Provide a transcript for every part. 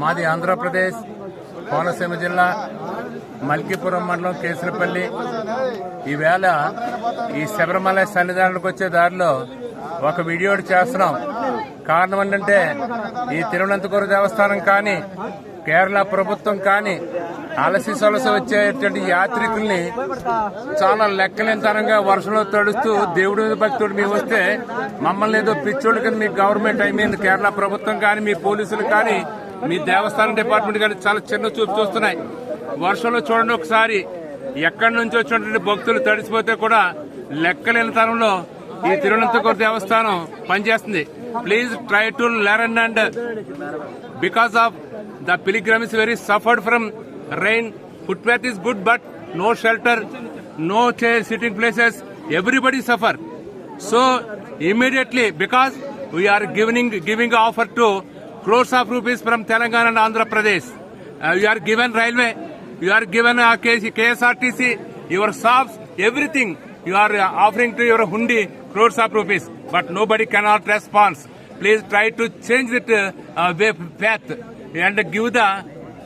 మాది ఆంధ్రప్రదేశ్ కోనసీమ జిల్లా మల్కీపురం మండలం కేసులపల్లి. ఈవేళ ఈ శబరిమల సన్నిధానానికి వచ్చే దారిలో ఒక వీడియో చేస్తున్నాం. కారణం ఏంటంటే ఈ తిరువనంతపురం దేవస్థానం కానీ కేరళ ప్రభుత్వం కానీ అలసి సొలసి వచ్చేటువంటి యాత్రికుల్ని చాలా లెక్కలేనితనంగా వర్షంలో తడుస్తూ దేవుడి మీద భక్తుడు మేము వస్తే మమ్మల్ని ఏదో పిచ్చోళ్ళు కింద మీ గవర్నమెంట్ ఐ మీన్ కేరళ ప్రభుత్వం కానీ మీ పోలీసులు కానీ మీ దేవస్థానం డిపార్ట్మెంట్ కానీ చాలా చిన్న చూపు చూస్తున్నాయి. వర్షంలో చూడండి ఒకసారి. ఎక్కడి నుంచి వచ్చినటువంటి భక్తులు తడిసిపోతే కూడా లెక్కలేని తరంలో ఈ తిరువనంతపురం దేవస్థానం పనిచేస్తుంది. Please try to learn and because of the pilgrims very suffered from rain. footpath is good but no shelter no chair sitting places everybody suffer so immediately because we are giving giving offer to crores of rupees from telangana and andhra pradesh uh, you are given railway you are given uh, KC, ksrtc your shops everything you are uh, offering to your hundi crores of rupees but nobody cannot respond please try to change that uh, uh, way path and give the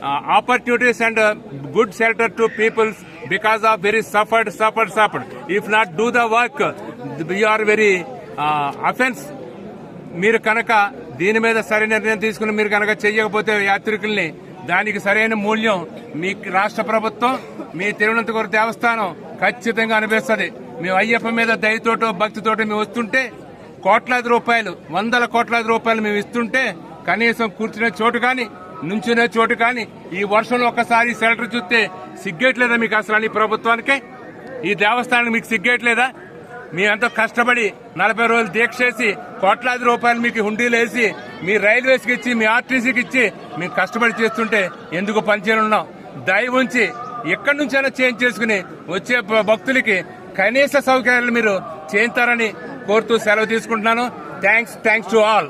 uh, opportunities and uh, good shelter to people because of very suffered, suffered, suffered. If not do the work, we are very uh, offense. మీరు కనుక దీని మీద సరైన నిర్ణయం తీసుకుని మీరు కనుక చేయకపోతే యాత్రికుల్ని దానికి సరైన మూల్యం మీ రాష్ట్ర ప్రభుత్వం మీ తిరువనంతపురం దేవస్థానం ఖచ్చితంగా అనిపిస్తుంది మేము అయ్యప్ప మీద దయతోటో భక్తితోటో మేము వస్తుంటే కోట్లాది రూపాయలు వందల కోట్లాది రూపాయలు మేము ఇస్తుంటే కనీసం కూర్చునే చోటు కానీ నుంచునే చోటు కానీ ఈ వర్షంలో ఒక్కసారి షెల్టర్ చూస్తే సిగ్గేట్లేదా మీకు అసలు ఈ ప్రభుత్వానికి? ఈ దేవస్థానానికి మీకు సిగ్గేట్లేదా? మీ కష్టపడి నలభై రోజులు దీక్ష చేసి కోట్లాది రూపాయలు మీకు హుండీలు వేసి మీ రైల్వేస్కి ఇచ్చి మీ ఆర్టీసీకి ఇచ్చి మేము కష్టపడి చేస్తుంటే ఎందుకు పనిచేయనున్నాం దయ ఉంచి ఎక్కడి నుంచైనా చేంజ్ చేసుకుని వచ్చే భక్తులకి కనీస సౌకర్యాలు మీరు చేయించారని కోరుతూ సెలవు తీసుకుంటున్నాను. Thanks thanks to all.